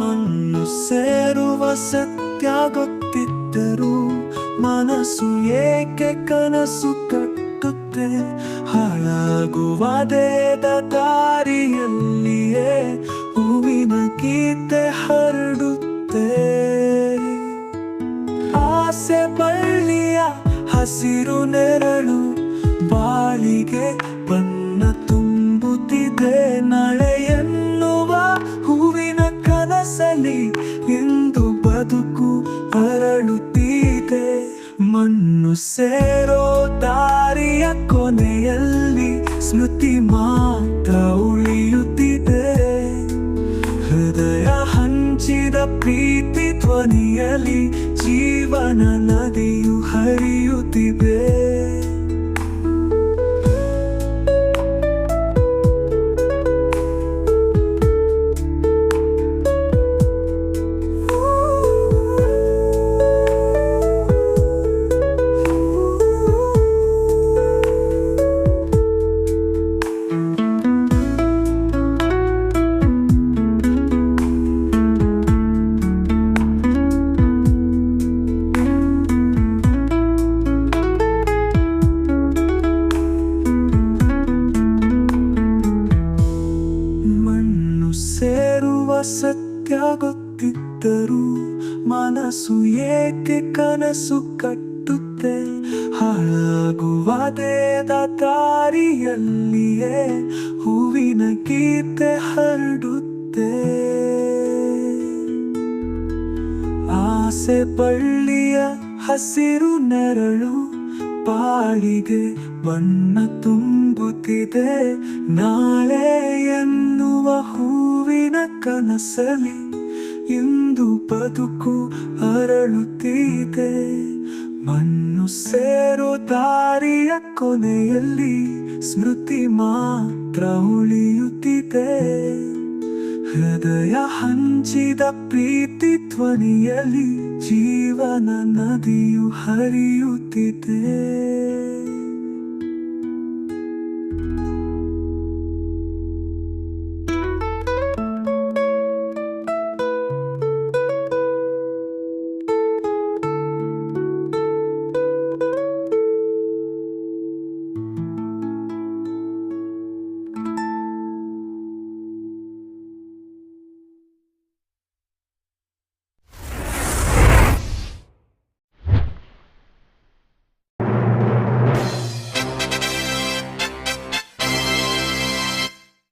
ಮಣ್ಣು ಸೇರುವ ಸತ್ಯ ಗೊತ್ತಿದ್ದರೂ ಮನಸ್ಸು ಏಕೆ ಕನಸು ಕಟ್ಟುತ್ತೆ? ಹಾಳಾಗುವ ದಾರಿಯಲ್ಲಿಯೇ ಹೂವಿನ ಗೀತೆ ಹರಡುತ್ತೆ. ಆಸೆ ಬಳ್ಳಿಯ ಹಸಿರು ನೆರಳು ಬಾಳಿಗೆ ಬಣ್ಣ ತುಂಬುತ್ತಿದೆ ನಾಳೆ. ಕನಸಲಿ ಇಂದು ಬದುಕು ಅರಳುತ್ತಿದೆ ಮಣ್ಣು ಸೇರೋ ದಾರಿಯ ಕೊನೆಯಲ್ಲಿ ಸ್ಮೃತಿ ಮಾತ್ರ ಉಳಿಯುತ್ತಿದೆ. ಹೃದಯ ಹಂಚಿದ ಪ್ರೀತಿ ಧ್ವನಿಯಲ್ಲಿ ಜೀವನ ನದಿಯು ಸತ್ಯ ಗೊತ್ತಿದ್ದರೂ ಮನಸ್ಸು ಏಕೆ ಕನಸು ಕಟ್ಟುತ್ತೆ? ಹಾಳಾಗುವ ದೇದ ದಾರಿಯಲ್ಲಿಯೇ ಹೂವಿನ ಗೀತೆ ಹರಡುತ್ತೆ. ಆಸೆ ಬಳ್ಳಿಯ ಹಸಿರು ನೆರಳು ಪಾಳಿಗೆ ಬಣ್ಣ ತುಂಬುತ್ತಿದೆ. ನಾಳೆ ಎನ್ನುವ ಹೂವಿನ ಕನಸಲಿ ಇಂದು ಬದುಕು ಅರಳುತ್ತಿದೆ. ಮಣ್ಣು ಸೇರು ದಾರಿಯ ಕೊನೆಯಲ್ಲಿ ಸ್ಮೃತಿ ಮಾತ್ರ ಉಳಿಯುತ್ತಿದೆ. ಹೃದಯ ಹಂಚಿದ ಪ್ರೀತಿ ಧ್ವನಿಯಲ್ಲಿ ಜೀವನ ನದಿಯು ಹರಿಯುತ್ತಿದೆ.